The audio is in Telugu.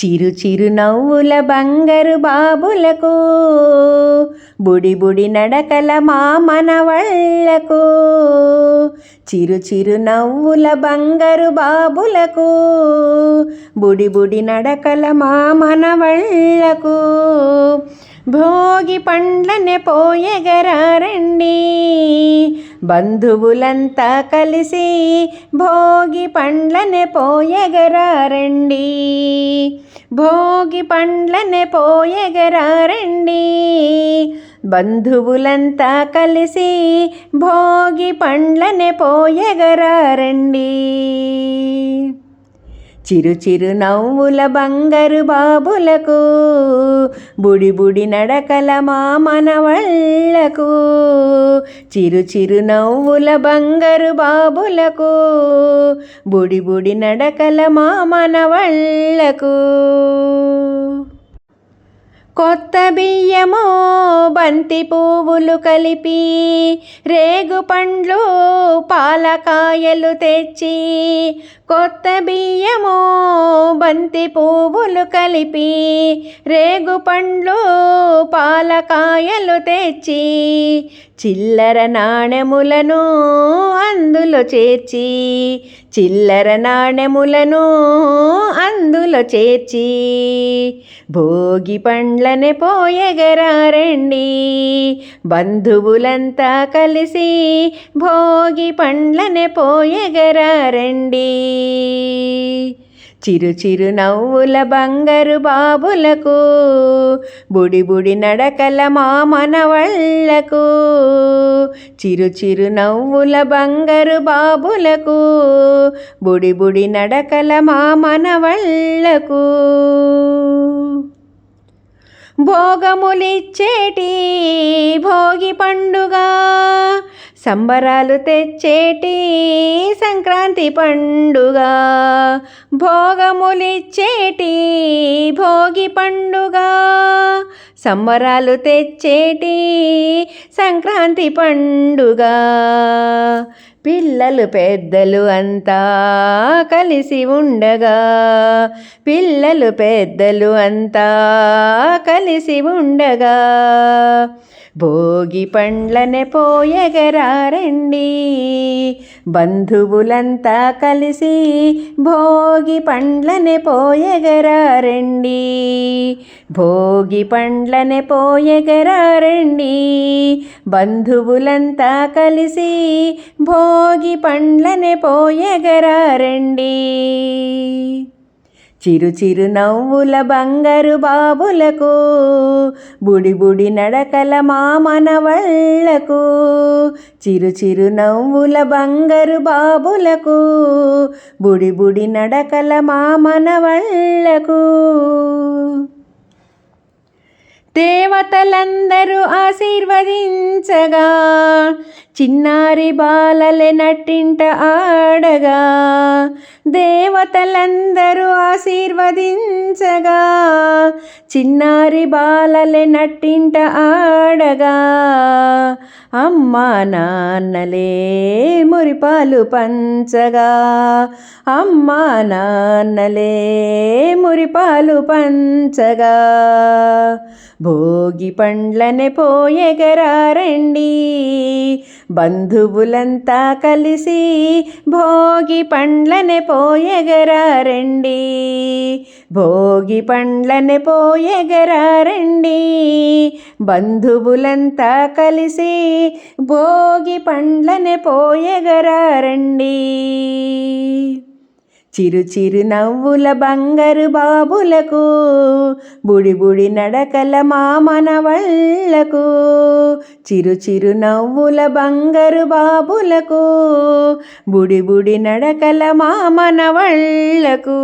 చిరు చిరు నవ్వుల బంగారు బాబులకు బుడి బుడి నడకల మా మనవళ్ళకు చిరు చిరు నవ్వుల బంగారు బాబులకు బుడి బుడి నడకల మా మనవళ్ళకు భోగి పండ్లనే పోయగరారండి. బంధువులంతా కలిసి భోగి పండ్లనే పోయగరారండి. భోగి పండ్లనే పోయగరారండి. బంధువులంతా కలిసి భోగి పండ్లనే పోయెగరారండి. చిరు చిరు నవ్వుల బంగారు బాబులకు బుడి బుడి నడకల మా మనవళ్ళకు చిరు చిరు నవ్వుల బంగారు బాబులకు బుడి బుడి నడకల మా మనవళ్ళకు కొత్త బియ్యము బంతి పువ్వులు కలిపి రేగు పండ్లు పాలకాయలు తెచ్చి కొత్త బియ్యము బంతి పువ్వులు కలిపి రేగు పండ్లు పాలకాయలు తెచ్చి చిల్లర నాణెములను అందులో చేర్చి చిల్లర నాణెములను అందులో చేర్చి భోగి పండ్లనే పోయగరారండి. బంధువులంతా కలిసి భోగి పండ్లనే పోయగరారండి. చిరు చిరు నవ్వుల బంగారు బాబులకు బుడి బుడి నడకల మా మనవళ్ళకు చిరు చిరు నవ్వుల బంగారు బాబులకు బుడి బుడి నడకల మా మనవళ్ళకు భోగములిచ్చేటి భోగి పండుగ సంబరాలు తెచ్చేటి సంక్రాంతి పండుగ భోగములిచ్చేటి భోగి పండుగ. సంబరాలు తెచ్చేటి సంక్రాంతి పండుగ. పిల్లలు పెద్దలు అంతా కలిసి ఉండగా పిల్లలు పెద్దలు అంతా కలిసి ఉండగా భోగి పండ్లనే పోయగరారండి బంధువులంతా కలిసి భోగి పండ్లనే పోయగరారండి భోగి పండ్లనే పోయగరారండి బంధువులంతా కలిసి భోగి పండ్లనే పోయెగరారండి. చిరు చిరు నవ్వుల బంగారు బాబులకు బుడి బుడి నడకల మామనవళ్ళకు చిరు చిరు నవ్వుల బంగారు బాబులకు బుడి బుడి నడకల మామనవళ్ళకు దేవతలందరూ ఆశీర్వదించగా చిన్నారి బాలలే నట్టింట ఆడగా. దేవతలందరూ ఆశీర్వదించగా చిన్నారి బాలలే నట్టింట ఆడగా. అమ్మా నాన్నలే మురిపాలు పంచగా అమ్మా నాన్నలే మురిపాలు పంచగా. భోగి పండ్లనే పోయెగరారండి. బంధువులంతా కలిసి భోగి పండ్లనే పోయెగరారండి. భోగి పండ్లనే పోయెగరారండి. బంధువులంతా కలిసి భోగి పండ్లనే పోయెగరారండి. చిరు చిరు నవ్వుల బంగారు బాబులకు బుడి బుడి నడకల మామనవళ్ళకు చిరు చిరు నవ్వుల బంగారు బాబులకు బుడి బుడి నడకల మామనవళ్ళకు